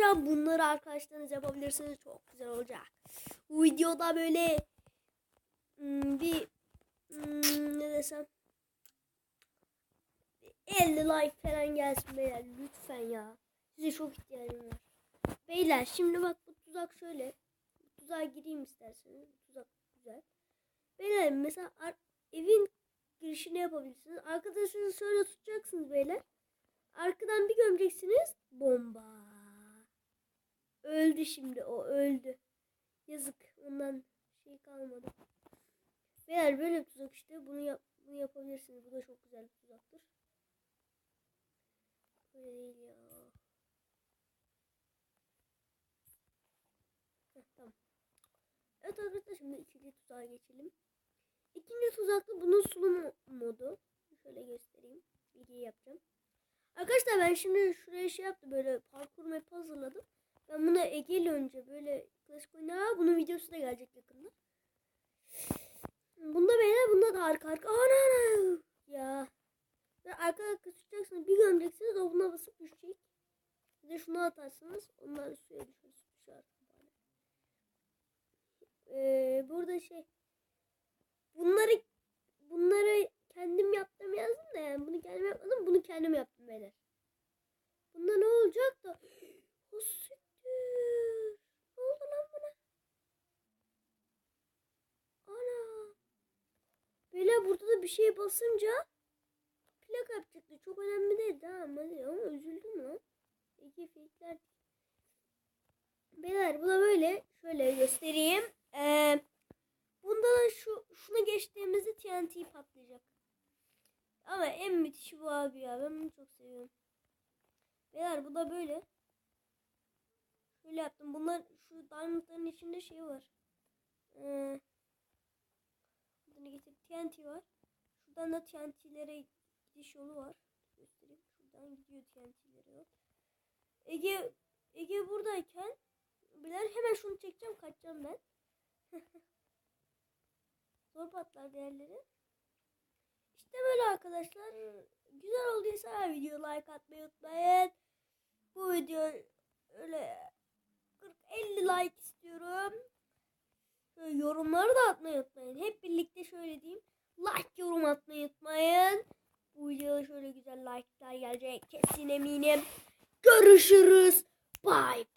göstereceğim. Bunları arkadaşlarınız yapabilirsiniz. Çok güzel olacak. Bu videoda böyle hmm, bir hmm, ne desem 50 like falan gelsin beyler lütfen ya. Size çok ihtiyacım var. Beyler şimdi bak bu tuzak şöyle. Bu tuzağa gireyim isterseniz. Bu tuzak güzel. Beyler mesela evin girişini yapabilirsiniz. Arkadaşınızı şöyle tutacaksınız beyler. Arkadan bir gömeceksiniz. Bomba. Öldü şimdi o öldü. Yazık. Ondan şey kalmadı. Beyler böyle tuzak işte. Bunu yap bunu yapabilirsiniz. Bu da çok güzel bir tuzaktır. Böyle değil ya. Heh, tamam. Evet arkadaşlar şimdi ikinci tuzağa geçelim. İkinci tuzakta bunun sunum modu. Şöyle göstereyim. Video yapacağım. Arkadaşlar ben şimdi şuraya şey yaptım böyle parkur map hazırladım. Ege ile önce böyle klasik oynar. Bunun videosu da gelecek yakında. Bunda beyler bunda da arka arka. Ana ana. Ya. Ve arka arka tutacaksınız. Bir gömeceksiniz. O buna basıp düşecek. Bir de şunu atarsınız. Onlar suya düşer. düşer. Ee, burada şey. Bunları bunları kendim yaptım yazdım da yani bunu kendim yapmadım. Bunu kendim yaptım beyler. Bunda ne olacak da? O siktir. Ne oldu lan buna? Ana. Beyler burada da bir şey basınca plak yapacaktı. Çok önemli değil tamam hadi ama üzüldüm lan. İki fake'ler. Beyler bu da böyle. Şöyle göstereyim. Ee, bunda da şu şunu geçtiğimizde TNT patlayacak. Ama en müthişi bu abi ya. Ben bunu çok seviyorum. Beyler bu da böyle. Şöyle yaptım. Bunlar şu diamondların içinde şey var. Ee, bunu getir. TNT var. Şuradan da TNT'lere gidiş yolu var. Göstereyim. Şuradan gidiyor TNT'lere yol. Ege Ege buradayken biler hemen şunu çekeceğim kaçacağım ben. Zor patlar diğerleri. İşte böyle arkadaşlar. Güzel olduysa video like atmayı unutmayın. Bu video öyle 40-50 like istiyorum. Yorumları da atmayı unutmayın. Hep birlikte şöyle diyeyim. Like yorum atmayı unutmayın. Bu videoda şöyle güzel like'lar gelecek kesin eminim. Görüşürüz. Bye.